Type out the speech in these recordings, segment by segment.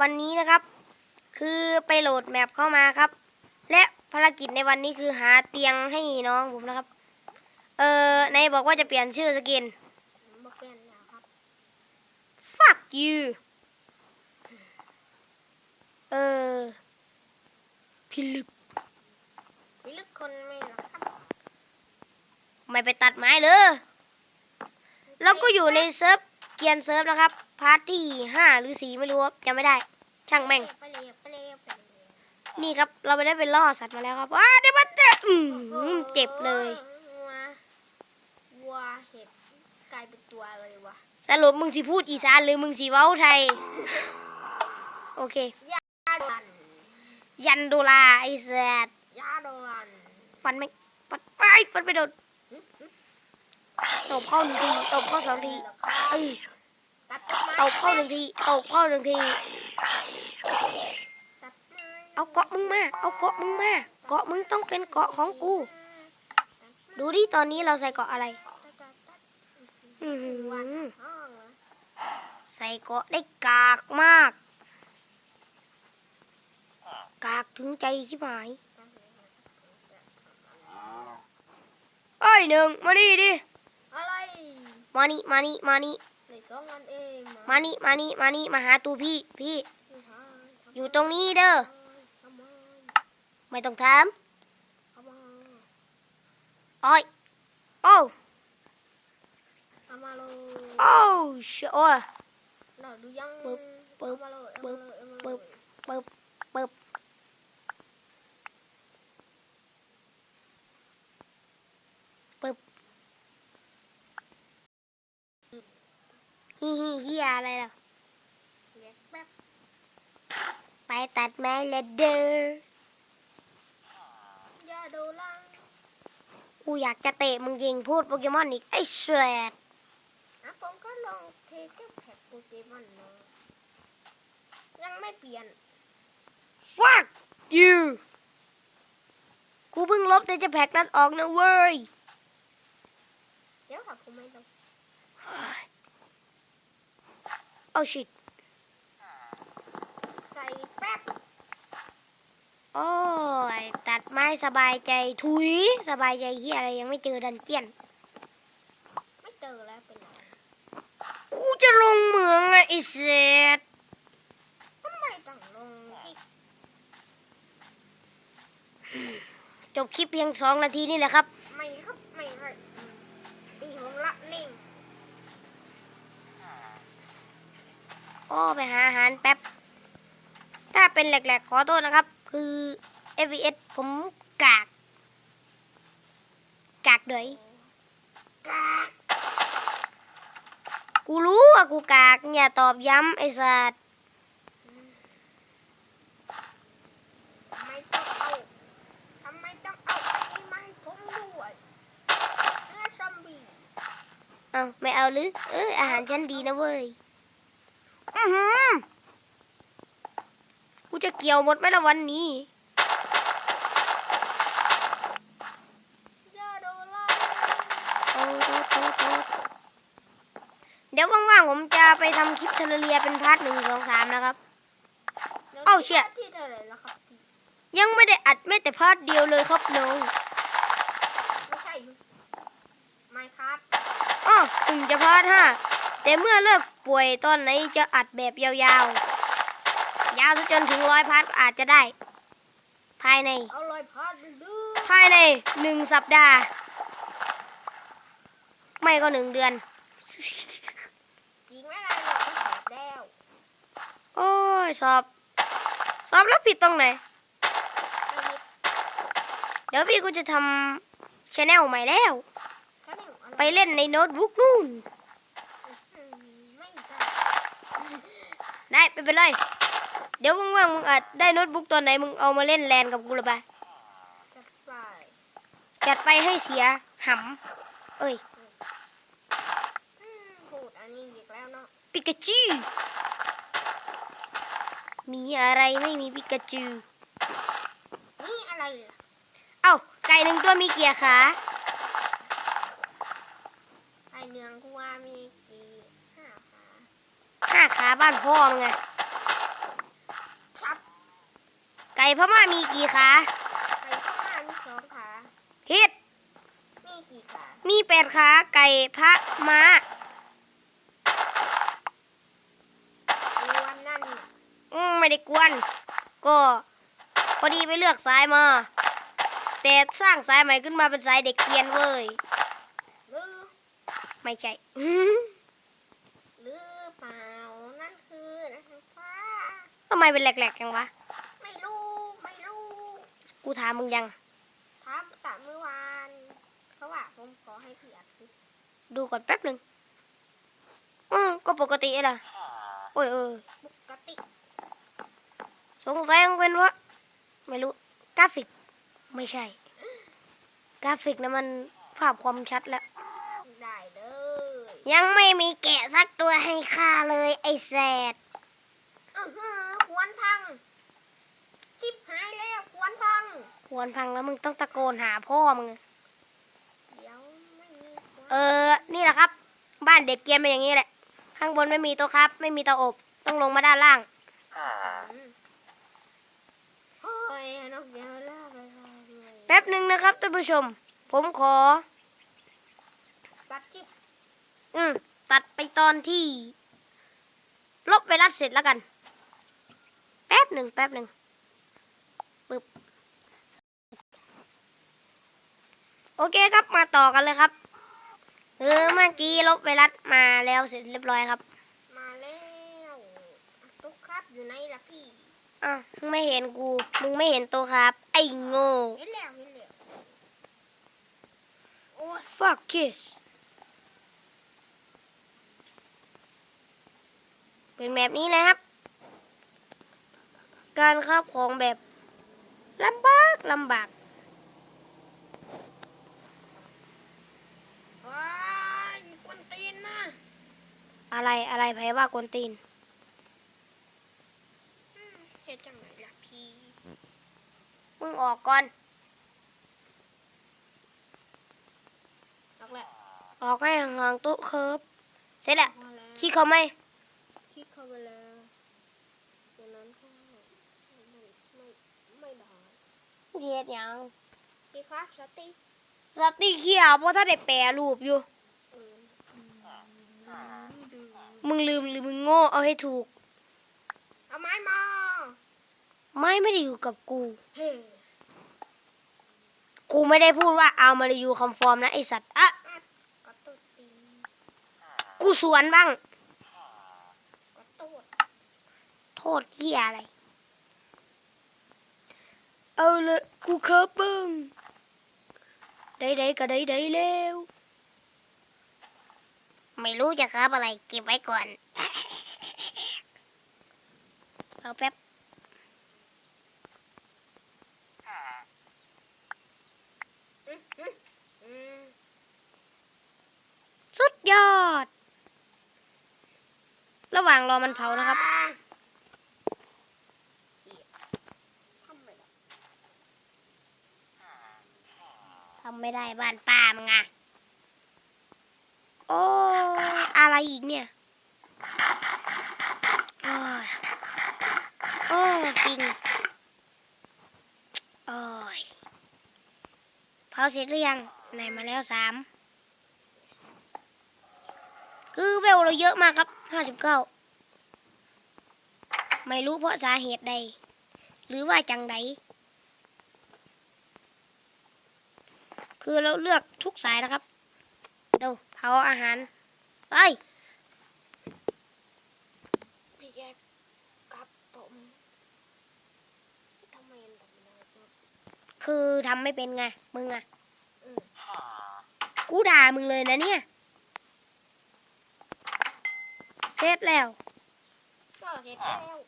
วันนี้นะครับ คือไปโหลดแมปเข้ามาครับ และภารกิจในวันนี้คือหาเตียงให้น้องผมนะครับ เออในบอกว่าจะเปลี่ยนชื่อสกินบอกเปลี่ยนแล้วครับ fuck you เออพิลึกวิลึกคนไม่หรอกครับ ไม่ไปตัดไม้เลยเราก็อยู่ในเซิร์ฟ เกียนเซิร์ฟนะครับ พาร์ทที่ห้าหรือสี่ไม่รู้ครับจำไม่ได้ ช่างแม่งไปเลยไปเลยไปเลยนี่ครับเราไปได้เป็นล่อสัตว์มาแล้วครับว้าเดี๋ยวมันจะอืมเจ็บเลย วัววัวเห็ดกลายเป็นตัวเลยวะสรุปมึงสิพูดอีสานหรือมึงสิเว้าไทย โอเค ยาโดรันยันโดลาไอ้แซดยาโดรันฟันไม่ฟันไปฟันไปโดน ตบเข้าหนึ่งทีตบเข้าสองทีเออตัดต้นไม้ตบเข้าหนึ่งทีตบเข้าหนึ่งทีเอาเกาะมึงมา เอาเกาะมึงมา เกาะมึงต้องเป็นเกาะของกู ดูดิตอนนี้เราใส่เกาะอะไร ใส่เกาะได้กากมาก กากถึงใจชิบหายเอ้ยหนึ่งมานี่ดิ อะไรมานี่มานี่มานี่ในสองวันเองมานี่มานี่มานี่มาหาตูพี่พี่ที่หาทำอยู่ตรงนี้เด้อทำไมไม่ต้องถามทำไมโอ้ยโอ้ทำมาเลยโอ้เชโอ้ยเราดูยังปึ๊บปึ๊บเอามาเลยปึ๊บเอามาเลยปึ๊บปึ๊บปึ๊บปึ๊บฮิฮิเฮีย อะไรล่ะเดี๋ยวแป๊บไปตัดไม้ละเด้อยาโดรังกูอยากจะเตะมึงยิงพูดโปเกมอนอีก ไอ้แสดอะผมก็ลองเทเจอร์แพ็กโปเกมอนเนาะยังไม่เปลี่ยน fuck you กูเพิ่งลบแต่จะแพ็กนั้นออกนะเว้ย เดี๋ยวค่ะผมไม่ลง เอาชิดใส่แป๊บ โอ้ย ตัดไม้สบายใจถุย สบายใจเฮียอะไรยังไม่เจอดันเจียน ไม่เจอแล้วเป็นไรกูจะลงเหมืองอะไอ้เสดทำไมต้องลงอีกจบคลิปเพียงสองนาทีนี่แหละครับ ไม่ครับ ไม่ไม่ตีผมละนิ่ง โอ้ไปหาอาหารแป๊บ ถ้าเป็นแหลกๆ ขอโทษนะครับ คือ FVS ผมกาก กากเดยกากกูรู้ว่ากูกากอย่าตอบย้ำไอ้สัตว์ทำไมต้องเอาทำไมต้องเอาไอ้ไม้ผมด้วยเนื้อซอมบี้เอาไม่เอาหรือ เอออาหารฉันดีนะเว้ย อือหือกูจะเกี่ยวหมดไหมละวันนี้ยาโดรังโอ้โหโอ้โหเดี๋ยวว่างๆผมจะไปทำคลิปเทเลเรียเป็นพาร์ทหนึ่งสองสามนะครับดี๋ยวเอ้าเชี่ยที่เท่าไหร่แล้วครับพี่ยังไม่ได้อัดแม้แต่พาร์ทเดียวเลยครับน้องไม่ใช่ไม่ครับอ๋อผมจะพาร์ทห้าแต่เมื่อเลิก ป่วยตอนไหนจะอัดแบบยาวๆ ยาวซะจนถึงร้อยพาร์ทก็อาจจะได้ ภายใน เอาลอยพาดดื้อภายในหนึ่งสัปดาห์ ไม่ก็หนึ่งเดือนยิงไม่ได้หรอกไม่สอบแล้วโอ้ยสอบ สอบแล้วผิดตรงไหนไม่ผิดเดี๋ยวพี่ก็จะทำชแนลใหม่แล้วก็หนึ่งอันไปเล่นในโน้ตบุ๊กนู่น อืมไม่ได้ ได้ไปไปเลย เดี๋ยวว่างๆมึงอาจได้โน้ตบุ๊กตอนไหนมึงเอามาเล่นแลนกับกูเลยไปจะไปจัดไปให้เสียหำเอ้ยอืมพูดอันนี้อีกแล้วเนาะปิกาจูมีอะไรไม่มีปิกาจูนี่อะไรล่ะเอ้าไก่หนึ่งตัวมีเกียร์ขาไอเนืองกูว่ามีกี่ ห้าขาห้าขาบ้านพ่อมึงไงพม่ามีกี่ขาไก่ข้างหน้ามีสองขาฮิตมีกี่ขา มีแปดขาไก่พระม้าในวันนั้นน่ะอืมไม่ได้กวน ก็พอดีไปเลือกสายมา แต่สร้างสายใหม่ขึ้นมาเป็นสายเด็กเกรียนเว้ยหรือไม่ใช่ หรือเปล่า นั่นคือนะทางฟ้า ทำไมเป็นแหลกๆกันวะ ไม่รู้ไม่รู้กูถามมึงยัง ถามแต่เมื่อวานเพราะว่าผมขอให้พี่อัดคลิปดูก่อนแป๊บหนึ่งอืมก็ปกติล่ะโอ้ยเออปกติสงสัยมันเป็นวะไม่รู้กราฟิก ไม่ใช่ กราฟิกนะมันภาพความชัดแล้ว ได้เลย ยังไม่มีแกะสักตัวให้ข้าเลยไอ้แสด อือหือขวนพัง ชิบหายแล้วขวนพัง ควรพังแล้วมึงต้องตะโกนหาพ่อมึงเดี๋ยวไม่มีขวนเออ นี่แหละครับ บ้านเด็กเกรียนเป็นอย่างนี้แหละ ข้างบนไม่มีโต๊ะครับ ไม่มีเตาอบ ต้องลงมาด้านล่างมโอ้ยนกเสียงล่าไปเลยแป๊บหนึ่งนะครับท่านผู้ชม ผมขอ ตัดคลิปอืม ตัดไปตอนที่ ลบไวรัสเสร็จแล้วกัน แป๊บหนึ่งแป๊บหนึ่งปึ๊บ โอเคครับมาต่อกันเลยครับเออเมื่อกี้ลบไวรัสมาแล้วเสร็จเรียบร้อยครับ มาแล้วตุ๊กครับอยู่ไหนล่ะพี่อ้าวมึงไม่เห็นกูมึงไม่เห็นตัวครับ ไอ้โง่เห็นแล้วเห็นแล้วโอ้ย fuck kiss เป็นแบบนี้นะครับ การคาบของแบบลำบากลำบาก ว้ายกวนตีนนะ อะไรอะไรไผว่ากวนตีนอืมเฮ็ดจังไหนล่ะพี่มึงออกก่อน ออกแล้วออกให้ห่างๆโต๊ะเคิร์ฟเสร็จแล้วพอแล้วขี้เขาไหมคลิกเข้าไปแล้วจากนั้นก็ไม่ไม่ไม่ได้เทียดหยังพี่ครับสติ สติเขียวเพราะถ้าได้แปรรูปอยู่เออ มึงลืมหรือมึงโง่เอาให้ถูก เอาไม้มา ไม่ไม่ได้อยู่กับกู เฮ้กูไม่ได้พูดว่าเอามารียูคอมฟอร์มนะไอสัตว์อะกระตุดตีนกูสวนบ้าง กระตุดโทษเหี้ยอะไร เอาเลยกูเคิร์ฟเบิ้งได้ได้ก็ได้ได้แล้ว ไม่รู้จะครับอะไรเก็บไว้ก่อน เอาแป๊บสุดยอด ระหว่างรอมันเผานะครับทำไมล่ะทำไม่ได้บ้านป้ามึงอะ โอ้อะไรอีกเนี่ยโอ้ยโอ้จริงโอ้ยเผาเสร็จหรือยังไหนมาแล้วสามคือเวลเราเยอะมากครับห้าสิบเก้าไม่รู้เพราะสาเหตุใด หรือว่าจังใดคือเราเลือกทุกสายนะครับ เผาอาหารเอ้ยพี่แกกับผมทำไมมันแบบนี้ครับคือทำไม่เป็นไง มึงอะอืมกูด่ามึงเลยนะเนี่ย เสร็จแล้ว ก็เสร็จแล้ว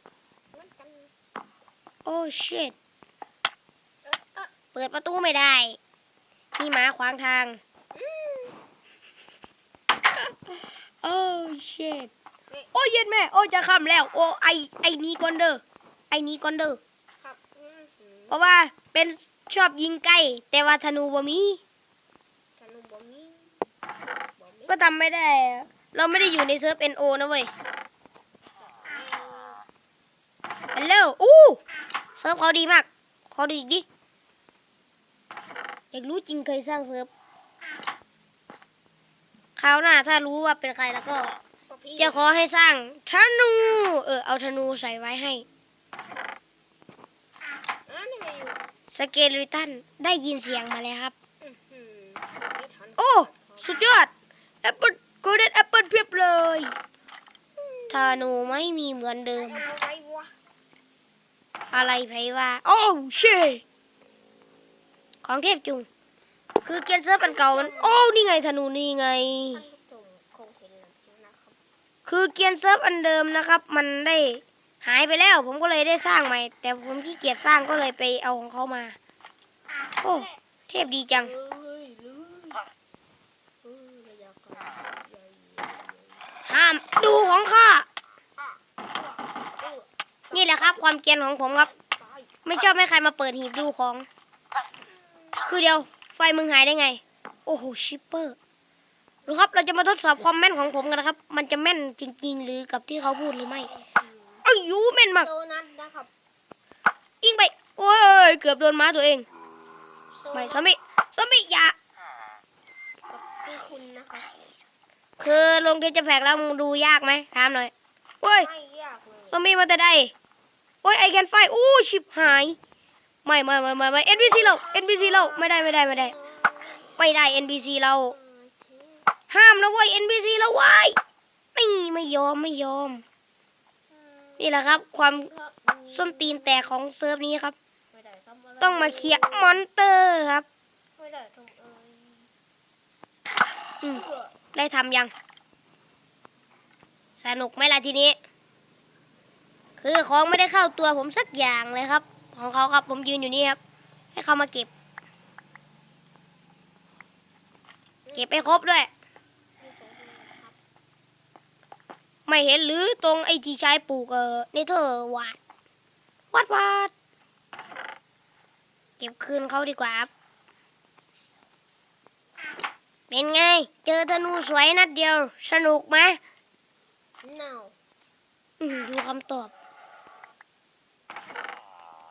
เหมือนกันโอ้ชิตเออเออเปิดประตูไม่ได้มีหมาขวางทาง โอ้ชิตโอ้เย็นแม่ โอ้จะคำแล้ว โอ้ไอไอนี้ก่อนเด้อ ไอนี้ก่อนเด้อครับอืมหืมเพราะว่าเป็นชอบยิงไก่แต่ว่าธนูบ่มี ธนูบ่มีบ่มีก็ทำไม่ได้อะเราไม่ได้อยู่ในเซิร์ฟ NO นะเว้ยฮัลโหลอู้เซิร์ฟเขาดีมากขอดูอีกดิอยากรู้จริงเคยสร้างเซิร์ฟ คราวหน้าถ้ารู้ว่าเป็นใครแล้วก็ก็พี่จะขอให้สร้างธนู เออเอาธนูใส่ไว้ให้เออนี่ไงอยู่สเกเลตันได้ยินเสียงมาแล้วครับอื้อหือไม่ทันโอ้ สุดยอดแอปเปิลโกลเด้นแอปเปิลเพียบเลยธนูไม่มีเหมือนเดิมเอาไว้วะอะไรไผว่า โอ้เชของเทพจุง คือเกียนเซิร์ฟอันเก่ามันโอ้นี่ไงธนูนี่ไง คือเกียนเซิร์ฟอันเดิมนะครับ มันได้หายไปแล้ว ผมก็เลยได้สร้างใหม่ แต่ผมขี้เกียจสร้างก็เลยไปเอาของเขามา โอ้เทพดีจังห้ามดูของข้านี่แหละครับ ความเกียนของผมครับ ไม่ชอบให้ใครมาเปิดหีบดูของ คือเดียว ไฟมึงหายได้ไง โอ้โหชิปเปอร์ดูครับเราจะมาทดสอบความแม่นของผมกันนะครับ มันจะแม่นจริง ๆ หรือกับที่เขาพูดหรือไม่อายุแม่นมากโซนัสนะครับยิงไปโอ้ยเกือบโดนม้าตัวเองโซไม่นัสสมิสมิอย่ากับซีคุณนะครับคือลงเทจะแผกแล้วมึงดูยากไหมถามหน่อยโอ้ยไม่ยากเลยสมิมาแต่ใดโอ้ยไอแคนไฟอู้ชิบหาย ไม่ไม่ไม่ไม่ไม่ NPC เรา NPC เราไม่ได้ไม่ได้ไม่ได้ไม่ได้ NPC เราโอเคห้ามนะเว้ย NPC เราเว้ยนี่ไม่ยอมไม่ยอม นี่แหละครับ ความส้นตีนแตกของเซิร์ฟนี้ครับ ต้องมาเคลียร์มอนเตอร์ครับได้ทำยัง สนุกไหมล่ะทีนี้ คือของไม่ได้เข้าตัวผมสักอย่างเลยครับ ของเขาครับ ผมยืนอยู่นี่ครับ ให้เขามาเก็บ เก็บไปครบด้วยไม่ใช่ครับไม่เห็นหรือตรงไอ้ที่ใช้ปลูกเออเนเธอร์วาดวัดวาดเก็บคืนเขาดีกว่าครับ เป็นไง เจอธนูสวยนัดเดียว สนุกไหม no อืมดูคำตอบ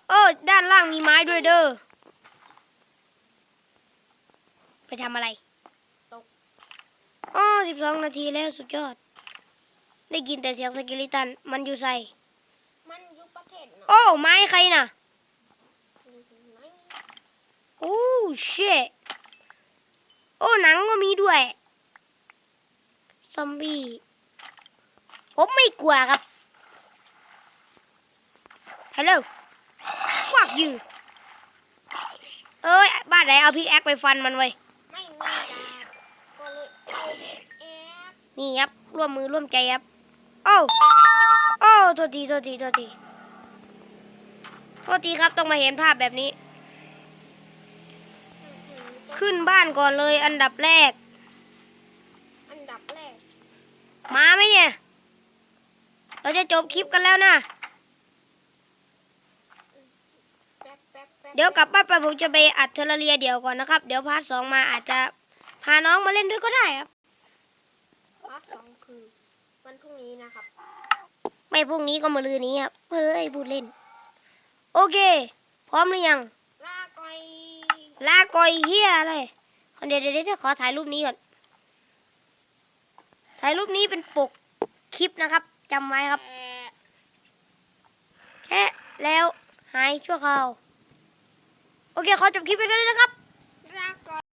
เออ ด้านล่างมีไม้ด้วยเด้อ ไปทำอะไร ตก อ๋อสิบสองนาทีแล้วสุดยอด ได้ยินแต่เสียงสกิลิตัน มันอยู่ใส่ มันอยู่ประเทศไหนโอ้ ไม้ใครน่ะไหนโอ้เชตโอ้ หนังก็มีด้วย ซอมบี้ ผมไม่กลัวครับ ฮัลโหล fuck you เอ้ย บ้านไหนเอาพิกแอคไปฟันมันไว้ไม่มีดาบก็เลยเอาแอปนี่ครับ ร่วมมือร่วมใจครับ โอ้โอ้โทษทีโทษทีโทษทีโทษทีครับต้องมาเห็นภาพแบบนี้ ขึ้นบ้านก่อนเลยอันดับแรก อันดับแรก มาไหมเนี่ย เราจะจบคลิปกันแล้วนะ แป๊บแป๊บแป๊บ เดี๋ยวกลับบ้านไปผมจะไปอัดเทอร์เรียเดี่ยวก่อนนะครับ เดี๋ยวพาร์ทสองมาอาจจะพาน้องมาเล่นด้วยก็ได้ครับพาร์ทสองคือวันพรุ่งนี้นะครับ ไม่พรุ่งนี้ก็มาลือนี้ครับเฮ้ยพูดเล่น โอเค พร้อมหรือยังลาก่อยลาก่อยเฮียอะไรเดี๋ยวเดี๋ยวเดี๋ยวขอถ่ายรูปนี้ก่อนถ่ายรูปนี้เป็นปกคลิปนะครับจำไว้ครับแอะแค่แล้วหายชั่วคราว โอเคขอจบคลิปไปเท่านะครับ